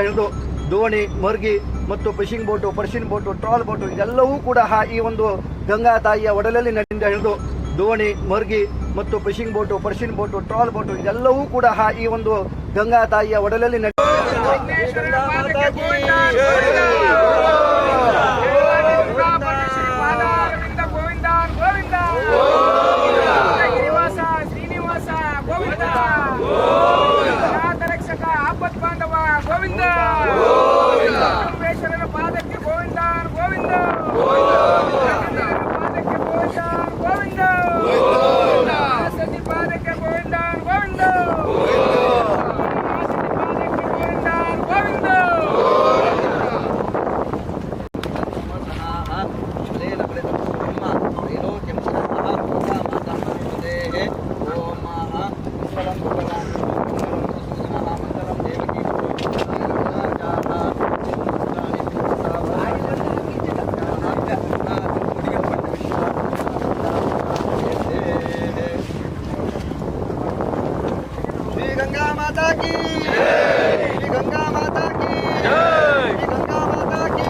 ಹಿಡಿದು ದೋಣಿ, ಮರ್ಗಿ ಮತ್ತು fishing boat purse seine boat, trawl boat, ಇದೆಲ್ಲವೂ ಕೂಡ ಈ ಒಂದು ಗಂಗಾ ತಾಯಿಯ ಒಡಲಲ್ಲಿ ನಡಿಂದ ಹಿಡಿದು ದೋಣಿ, ಮರ್ಗಿ ಮತ್ತು fishing boat purse seine boat, trawl boat, ಇದೆಲ್ಲವೂ ಕೂಡ ಈ ಒಂದು ಗಂಗಾ ತಾಯಿಯ ಒಡಲಲ್ಲಿ ನಡಿ ಗೋವಿಂದ ಪಾದಕ್ಕೆ ಗೋವಿಂದ ಗೋವಿಂದ ಪಾದಕ್ಕೆ ಗೋವಿಂದ ಗೋವಿಂದ ಸತಿ ಪಾದಕ್ಕೆ ಗೋವಿಂದ ಗೋವಿಂದ ಪಾದಕ್ಕೆ ಗೋವಿಂದ ಗೋವಿಂದ ಶ್ರೀ ಗಂಗಾ ಮಾತಾ ಕಿ ಶ್ರೀ ಗಂಗಾ ಮಾತಾ ಕಿ ಶ್ರೀ ಗಂಗಾ ಮಾತಾ ಕಿ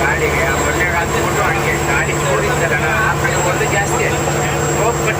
ಗಾಡಿಗೆ ಮೊನ್ನೆ ಹಾಕ್ಬಿಟ್ಟು ಹಂಗೆ ಗಾಡಿ ನೋಡಿದ್ದಲ್ಲ ಆ ಕಡೆ ಒಂದು ಜಾಸ್ತಿ ಹೋಗ್ಬಿಟ್ಟದ್ದು ಸೀದಾ